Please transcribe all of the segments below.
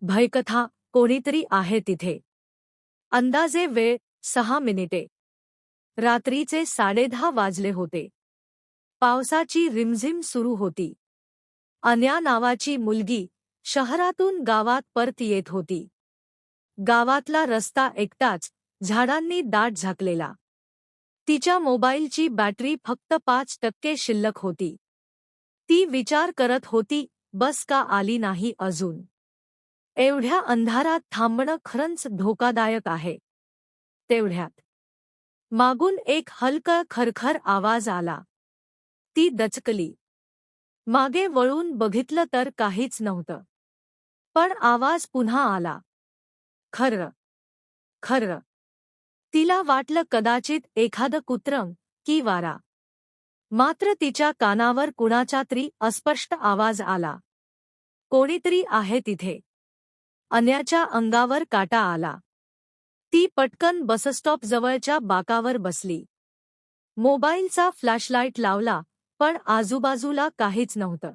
भयकथा कोणीतरी आहे तिथे. अंदाजे वेळ सहा मिनिटे. रात्रीचे साडेदहा वाजले होते. पावसाची रिमझिम सुरू होती. अन्या नावाची मुलगी शहरातून गावात परत येत होती. गावातला रस्ता एकटाच झाडांनी दाट झाकलेला. तिच्या मोबाईलची बॅटरी फक्त पाच टक्के शिल्लक होती. ती विचार करत होती बस का आली नाही अजून? एवढ्या अंधारात थांबणं खरंच धोकादायक आहे. तेवढ्यात मागून एक हलका खरखर आवाज आला. ती दचकली. मागे वळून बघितलं तर काहीच नव्हतं. पण आवाज पुन्हा आला. खर्र खर्र तिला वाटलं कदाचित एखादं कुत्रं की वारा. मात्र तिच्या कानावर कुणाचा तरी अस्पष्ट आवाज आला. कोणीतरी आहे तिथे. अन्याच्या अंगावर काटा आला. ती पटकन बसस्टॉप जवळच्या बाकावर बसली. मोबाईलचा फ्लॅशलाईट लावला पण आजूबाजूला काहीच नव्हतं.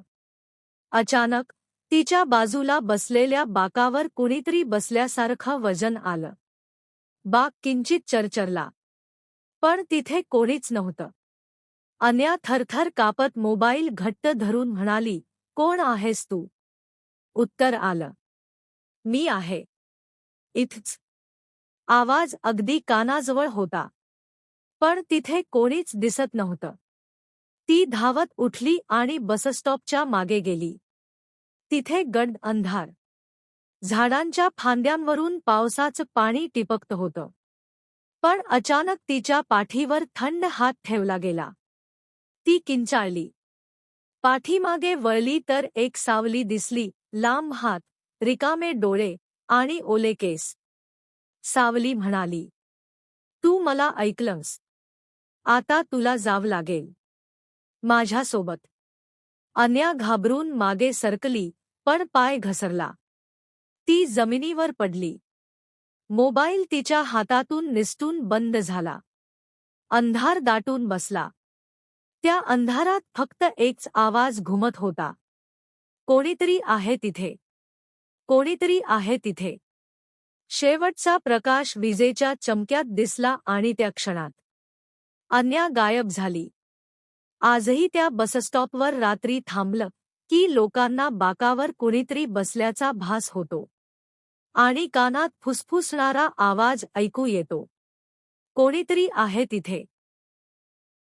अचानक तिच्या बाजूला बसलेल्या बाकावर कुणीतरी बसल्यासारखं वजन आलं. बाक किंचित चरचरला. पण तिथे कोणीच नव्हतं. अन्या थरथर कापत मोबाईल घट्ट धरून म्हणाली कोण आहेस तू? उत्तर आलं. मी आहे. इथच. आवाज अगदी कानाजवळ होता. पण तिथे कोणीच दिसत नव्हतं. ती धावत उठली आणि बसस्टॉपच्या मागे गेली. तिथे गड अंधार. झाडांच्या फांद्यांवरून पावसाचं पाणी टिपकत होतं. पण अचानक तिच्या पाठीवर थंड हात ठेवला गेला. ती किंचाळली. पाठीमागे वळली तर एक सावली दिसली लांब हात. रिकामे डोळे आणि ओले केस. सावली म्हणाली तू मला ऐकलंस. आता तुला जाव लागेल. माझ्यासोबत. अन्या घाबरून मागे सरकली पण पाय घसरला. ती जमिनीवर पडली. मोबाईल तिच्या हातातून निसटून बंद झाला. अंधार दाटून बसला. त्या अंधारात फक्त एकच आवाज घुमत होता. कोणीतरी आहे तिथे. कोणीतरी आहे तिथे. शेवटचा प्रकाश विजेच्या चमक्यात दिसला आणि त्या क्षणात. अन्या गायब झाली. आजही त्या बसस्टॉपवर रात्री थांबलं की लोकांना बाकावर कुणीतरी बसल्याचा भास होतो. आणि कानात फुसफुसणारा आवाज ऐकू येतो. कोणीतरी आहे तिथे.